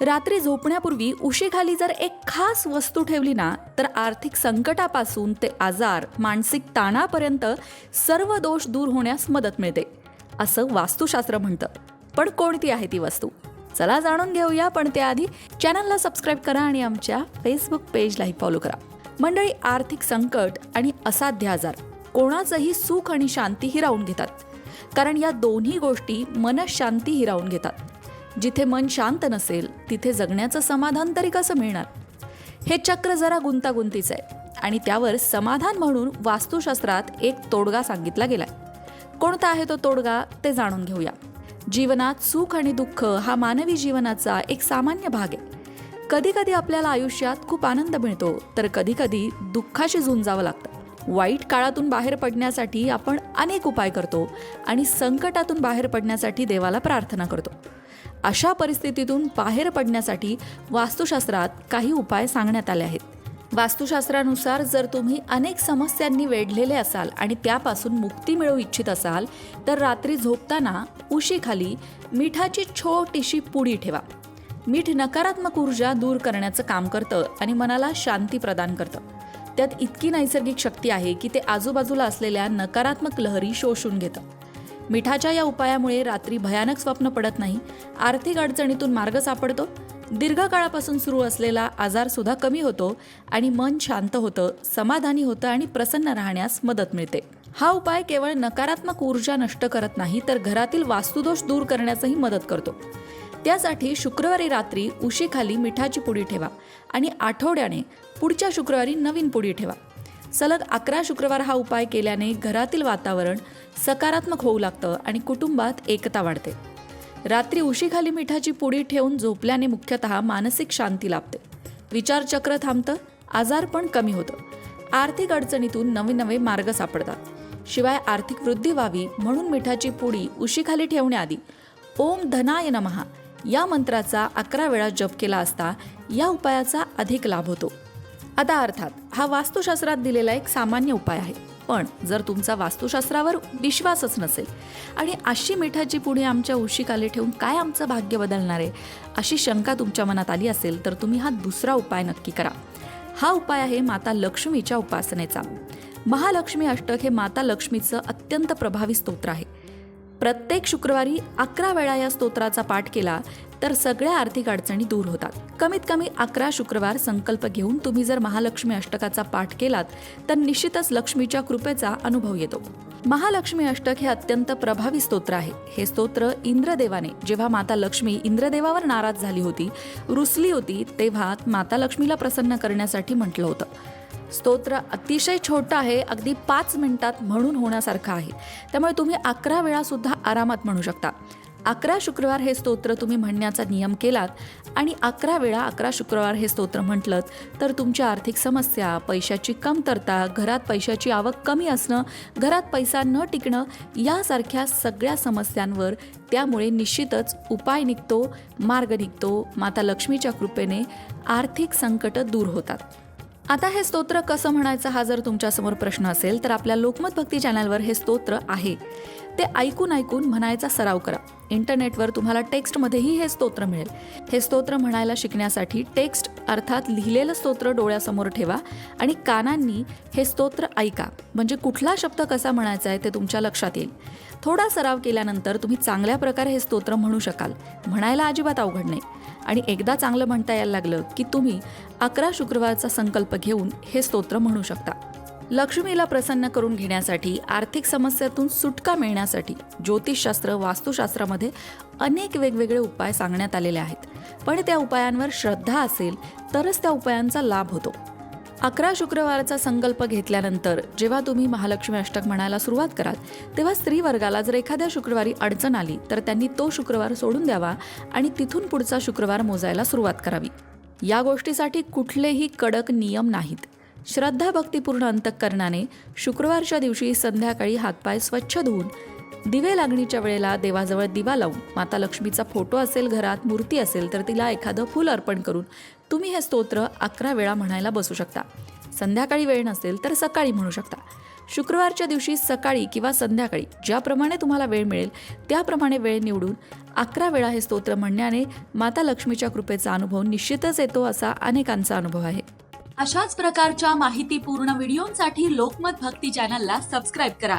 रात्री झोपण्यापूर्वी उशीखाली जर एक खास वस्तू ठेवली ना तर आर्थिक संकटापासून ते आजार मानसिक ताणापर्यंत सर्व दोष दूर होण्यास मदत मिळते असं वास्तुशास्त्र म्हणतं. पण कोणती आहे ती वस्तू? चला जाणून घेऊया पण त्याआधी चॅनलला सबस्क्राईब करा आणि आमच्या फेसबुक पेजलाही फॉलो करा. मंडळी आर्थिक संकट आणि असाध्य आजार कोणाचंही सुख आणि शांती हिरावून घेतात. कारण या दोन्ही गोष्टी मनशांती हिरावून घेतात. जिथे मन शांत नसेल तिथे जगण्याचं समाधान तरी कसं मिळणार? हे चक्र जरा गुंतागुंतीचं आहे आणि त्यावर समाधान म्हणून वास्तुशास्त्रात एक तोडगा सांगितला गेलाय. कोणता आहे तो तोडगा ते जाणून घेऊया. जीवनात सुख आणि दुःख हा मानवी जीवनाचा एक सामान्य भाग आहे. कधी कधी आपल्याला आयुष्यात खूप आनंद मिळतो तर कधी कधी दुःखाशी झुंजावं लागतं. वाईट काळातून बाहेर पडण्यासाठी आपण अनेक उपाय करतो आणि संकटातून बाहेर पडण्यासाठी देवाला प्रार्थना करतो. अशा परिस्थितीतून बाहेर पडण्यासाठी वास्तुशास्त्रात काही उपाय सांगण्यात आले आहेत. वास्तुशास्त्रानुसार जर तुम्ही अनेक समस्यांनी वेढलेले असाल आणि त्यापासून मुक्ती मिळवू इच्छित असाल तर रात्री झोपताना उशीखाली मिठाची छोटीशी पुडी ठेवा. मीठ नकारात्मक ऊर्जा दूर करण्याचं काम करतं आणि मनाला शांती प्रदान करतं. त्यात इतकी नैसर्गिक शक्ती आहे की ते आजूबाजूला असलेल्या नकारात्मक लहरी शोषून घेतं. मिठाच्या या उपायामुळे रात्री भयानक स्वप्न पडत नाही आर्थिक अडचणीतून मार्ग सापडतो दीर्घकाळापासून सुरू असलेला आजार सुद्धा कमी होतो आणि मन शांत होतं समाधानी होतं आणि प्रसन्न राहण्यास मदत मिळते. हा उपाय केवळ नकारात्मक ऊर्जा नष्ट करत नाही तर घरातील वास्तुदोष दूर करण्यासही मदत करतो. त्यासाठी शुक्रवारी रात्री उशीखाली मिठाची पुडी ठेवा आणि आठवड्याने पुढच्या शुक्रवारी नवीन पुडी ठेवा. सलग अकरा शुक्रवार हा उपाय केल्याने घरातील वातावरण सकारात्मक होऊ लागतं आणि कुटुंबात एकता वाढते. रात्री उशीखाली मिठाची पुडी ठेवून झोपल्याने मुख्यतः मानसिक शांती लाभते. विचारचक्र थांबतं आजार पण कमी होतं. आर्थिक अडचणीतून नवे नवे मार्ग सापडतात. शिवाय आर्थिक वृद्धी व्हावी म्हणून मिठाची पुडी उशीखाली ठेवण्याआधी ओम धनाय नमहा या मंत्राचा अकरा वेळा जप केला असता या उपायाचा अधिक लाभ होतो. आता अर्थात हा वास्तुशास्त्रात दिलेला एक सामान्य उपाय आहे. पण जर तुमचा वास्तुशास्त्रावर विश्वासच नसेल आणि अशी मिठाची पुणे आमच्या उशीखाली ठेवून काय आमचं भाग्य बदलणार आहे अशी शंका तुमच्या मनात आली असेल तर तुम्ही हा दुसरा उपाय नक्की करा. हा उपाय आहे माता लक्ष्मीच्या उपासनेचा. महालक्ष्मी अष्टक हे माता लक्ष्मीचं अत्यंत प्रभावी स्तोत्र आहे. प्रत्येक शुक्रवारी अकरा वेळा या स्तोत्राचा पाठ केला तर सगळ्या आर्थिक अडचणी दूर होतात. कमीत कमी अकरा शुक्रवार संकल्प घेऊन तुम्ही जर महालक्ष्मी अष्टकाचा पाठ केलात तर निश्चितच लक्ष्मीच्या कृपेचा अनुभव येतो. महालक्ष्मी अष्टक हे अत्यंत प्रभावी स्तोत्र आहे. हे स्तोत्र इंद्रदेवाने जेव्हा माता लक्ष्मी इंद्रदेवावर नाराज झाली होती रुसली होती तेव्हा माता लक्ष्मीला प्रसन्न करण्यासाठी म्हटलं होतं. स्तोत्र अतिशय छोटं आहे अगदी पाच मिनिटात म्हणून होण्यासारखं आहे. त्यामुळे तुम्ही अकरा वेळासुद्धा आरामात म्हणू शकता. अकरा शुक्रवार हे स्तोत्र तुम्ही म्हणण्याचा नियम केलात आणि अकरा वेळा अकरा शुक्रवार हे स्तोत्र म्हटलं तर तुमच्या आर्थिक समस्या पैशाची कमतरता घरात पैशाची आवक कमी असणं घरात पैसा न टिकणं यासारख्या सगळ्या समस्यांवर त्यामुळे निश्चितच उपाय निघतो मार्ग निघतो. माता लक्ष्मीच्या कृपेने आर्थिक संकटं दूर होतात. आता हे स्तोत्र कसं म्हणायचं हा जर तुमच्यासमोर प्रश्न असेल तर आपल्या लोकमत भक्ती चॅनलवर हे स्तोत्र आहे. ते ऐकून ऐकून म्हणायचा सराव करा. इंटरनेटवर तुम्हाला टेक्स्टमध्येही हे स्तोत्र मिळेल. हे स्तोत्र म्हणायला शिकण्यासाठी टेक्स्ट अर्थात लिहिलेलं स्तोत्र डोळ्यासमोर ठेवा आणि कानांनी हे स्तोत्र ऐका. म्हणजे कुठला शब्द कसा म्हणायचा आहे ते तुमच्या लक्षात येईल. थोडा सराव केल्यानंतर तुम्ही चांगल्या प्रकारे हे स्तोत्र म्हणू शकाल. म्हणायला अजिबात अवघड नाही. आणि एकदा चांगलं म्हणता यायला लागलं की तुम्ही अकरा शुक्रवारचा संकल्प घेऊन हे स्तोत्र म्हणू शकता. लक्ष्मीला प्रसन्न करून घेण्यासाठी आर्थिक समस्यातून सुटका मिळण्यासाठी ज्योतिषशास्त्र वास्तुशास्त्रामध्ये अनेक वेगवेगळे उपाय सांगण्यात आलेले आहेत. पण त्या उपायांवर श्रद्धा असेल तरच त्या उपायांचा लाभ होतो. अकरा शुक्रवारचा संकल्प घेतल्यानंतर जेव्हा तुम्ही महालक्ष्मी अष्टक म्हणायला सुरुवात कराल तेव्हा स्त्री वर्गाला जर एखाद्या शुक्रवारी अडचण आली तर त्यांनी तो शुक्रवार सोडून द्यावा आणि तिथून पुढचा शुक्रवार मोजायला सुरुवात करावी. या गोष्टीसाठी कुठलेही कडक नियम नाहीत. श्रद्धा भक्तिपूर्ण अंतःकरणाने शुक्रवारच्या दिवशी संध्याकाळी हातपाय स्वच्छ धुवून दिवे लागणीच्या वेळेला देवाजवळ दिवा लावून माता लक्ष्मीचा फोटो असेल घरात मूर्ती असेल तर तिला एखादं फूल अर्पण करून तुम्ही हे स्तोत्र अकरा वेळा म्हणायला बसू शकता. संध्याकाळी वेळ नसेल तर सकाळी म्हणू शकता. शुक्रवारच्या दिवशी सकाळी किंवा संध्याकाळी ज्याप्रमाणे तुम्हाला वेळ मिळेल त्याप्रमाणे वेळ निवडून अकरा वेळा हे स्तोत्र म्हणण्याने माता लक्ष्मीच्या कृपेचा अनुभव निश्चितच येतो असा अनेकांचा अनुभव आहे. अशाच प्रकारच्या माहितीपूर्ण व्हिडिओंसाठी लोकमत भक्ती चॅनलला सबस्क्राईब करा.